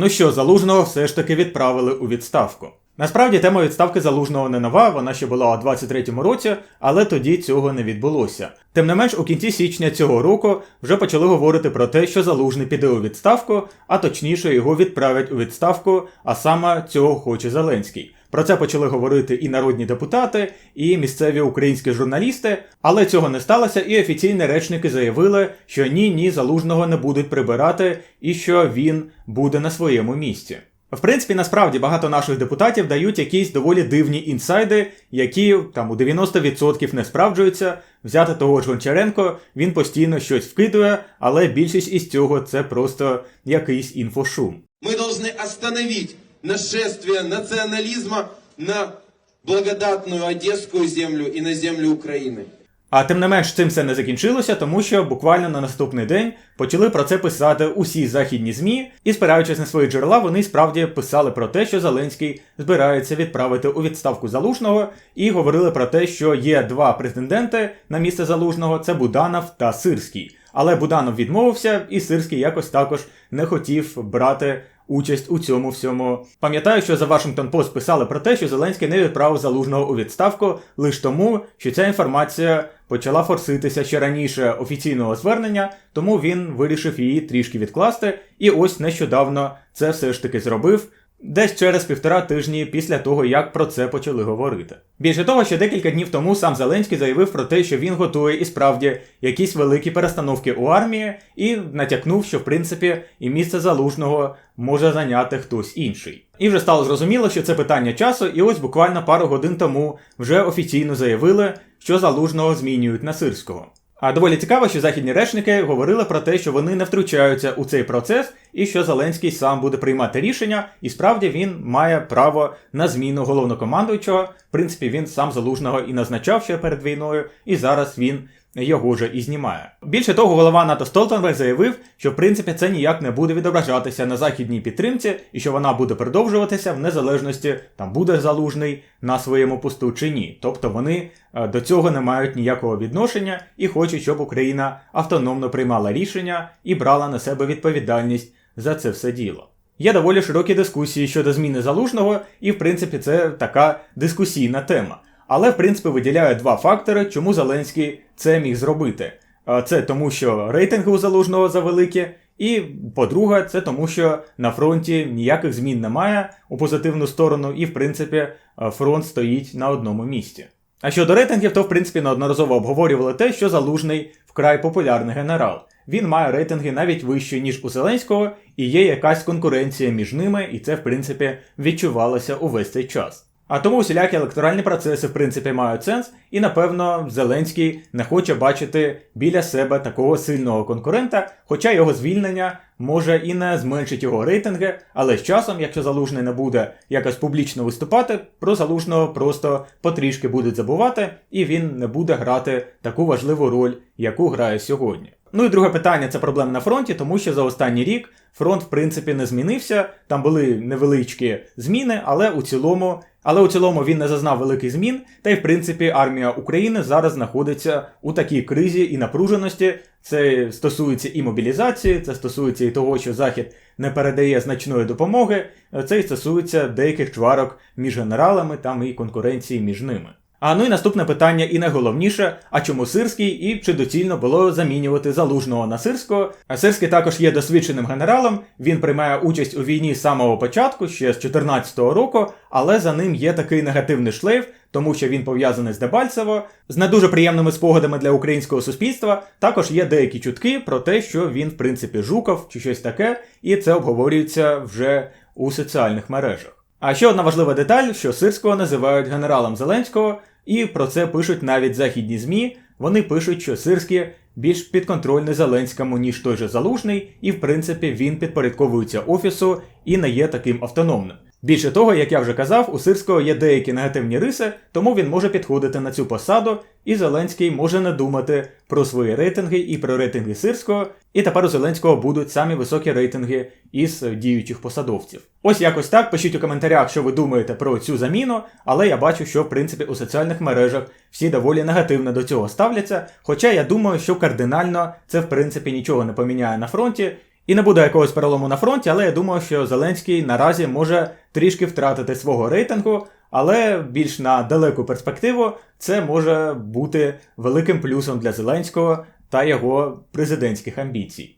Ну що, залужного все ж таки відправили у відставку. Насправді тема відставки залужного не нова, вона ще була у 23-му році, але тоді цього не відбулося. Тим не менш, у кінці січня цього року вже почали говорити про те, що залужний піде у відставку, а точніше його відправлять у відставку, а саме цього хоче Зеленський. Про це почали говорити і народні депутати, і місцеві українські журналісти, але цього не сталося, і офіційні речники заявили, що ні, ні, залужного не будуть прибирати, і що він буде на своєму місці. В принципі, насправді багато наших депутатів дають якісь доволі дивні інсайди, які там у 90% не справджуються. Взяти того ж Гончаренко, він постійно щось вкидує, але більшість із цього це просто якийсь інфошум. Мы должны остановить нашествие национализма на благодатную Одесскую землю и на землю Украины. А тим не менш, цим все не закінчилося, тому що буквально на наступний день почали про це писати усі західні змі, і спираючись на свої джерела, вони справді писали про те, що Зеленський збирається відправити у відставку залужного, і говорили про те, що є два претенденти на місце залужного: це Буданов та Сирський. Але Буданов відмовився, і Сирський якось також не хотів брати участь у цьому всьому. Пам'ятаю, що за Вашингтон Пост писали про те, що Зеленський не відправив залужного у відставку лише тому, що ця інформація почала форситися ще раніше офіційного звернення, тому він вирішив її трішки відкласти, і ось нещодавно це все ж таки зробив. Десь через півтора тижні після того, як про це почали говорити. Більше того, ще декілька днів тому сам Зеленський заявив про те, що він готує і справді якісь великі перестановки у армії, і натякнув, що в принципі і місце залужного може зайняти хтось інший. І вже стало зрозуміло, що це питання часу, і ось буквально пару годин тому вже офіційно заявили, що залужного змінюють на сирського. А доволі цікаво, що західні речники говорили про те, що вони не втручаються у цей процес, і що Зеленський сам буде приймати рішення, і справді він має право на зміну головнокомандуючого. В принципі, він сам залужного і назначав ще перед війною, і зараз він його же і знімає. Більше того, голова НАТО Столтенберг заявив, що в принципі це ніяк не буде відображатися на західній підтримці, і що вона буде продовжуватися в незалежності там буде залужний на своєму посту чи ні. Тобто вони е, до цього не мають ніякого відношення і хочуть, щоб Україна автономно приймала рішення і брала на себе відповідальність за це все діло. Є доволі широкі дискусії щодо зміни залужного, і в принципі це така дискусійна тема. Але в принципі виділяє два фактори, чому Зеленський це міг зробити. Е, Це тому, що рейтинги у залужного завеликі, і по-друге, це тому, що на фронті ніяких змін немає у позитивну сторону, і в принципі е, фронт стоїть на одному місці. А щодо рейтингів, то в принципі неодноразово обговорювали те, що залужний вкрай популярний генерал. Він має рейтинги навіть вищі, ніж у Зеленського, і є якась конкуренція між ними, і це в принципі відчувалося увесь цей час. А тому усілякі електоральні процеси в принципі мають сенс, і напевно Зеленський не хоче бачити біля себе такого сильного конкурента, хоча його звільнення може і не зменшить його рейтинги, але з часом, якщо залужний не буде якось публічно виступати, про залужного просто потрішки будуть забувати, і він не буде грати таку важливу роль, яку грає сьогодні. Ну і друге питання це проблема на фронті, тому що за останній рік фронт, в принципі, не змінився. Там були невеличкі зміни, але у цілому, але у цілому він не зазнав великих змін. Та й в принципі армія України зараз знаходиться у такій кризі і напруженості. Це стосується і мобілізації, це стосується і того, що Захід не передає значної допомоги. Це і стосується деяких чварок між генералами там і конкуренції між ними. А ну і наступне питання, і найголовніше, а чому Сирський і чи доцільно було замінювати залужного на Сирського? А Сирський також є досвідченим генералом, він приймає участь у війні з самого початку, ще з 2014 року, але за ним є такий негативний шлейф, тому що він пов'язаний з Дебальцево, з не дуже приємними спогадами для українського суспільства. Також є деякі чутки про те, що він, в принципі, жуков чи щось таке, і це обговорюється вже у соціальних мережах. А ще одна важлива деталь, що Сирського називають генералом Зеленського, і про це пишуть навіть західні ЗМІ. Вони пишуть, що Сирський більш підконтрольний Зеленському, ніж той же Залужний, і в принципі він підпорядковується офісу і не є таким автономним. Більше того, як я вже казав, у Сирського є деякі негативні риси, тому він може підходити на цю посаду, і Зеленський може не думати про свої рейтинги і про рейтинги Сирського. І тепер у Зеленського будуть самі високі рейтинги із діючих посадовців. Ось якось так. Пишіть у коментарях, що ви думаєте про цю заміну, але я бачу, що в принципі у соціальних мережах всі доволі негативно до цього ставляться. Хоча я думаю, що кардинально це в принципі нічого не поміняє на фронті. І не буде якогось перелому на фронті, але я думаю, що Зеленський наразі може трішки втратити свого рейтингу, але більш на далеку перспективу це може бути великим плюсом для Зеленського та його президентських амбіцій.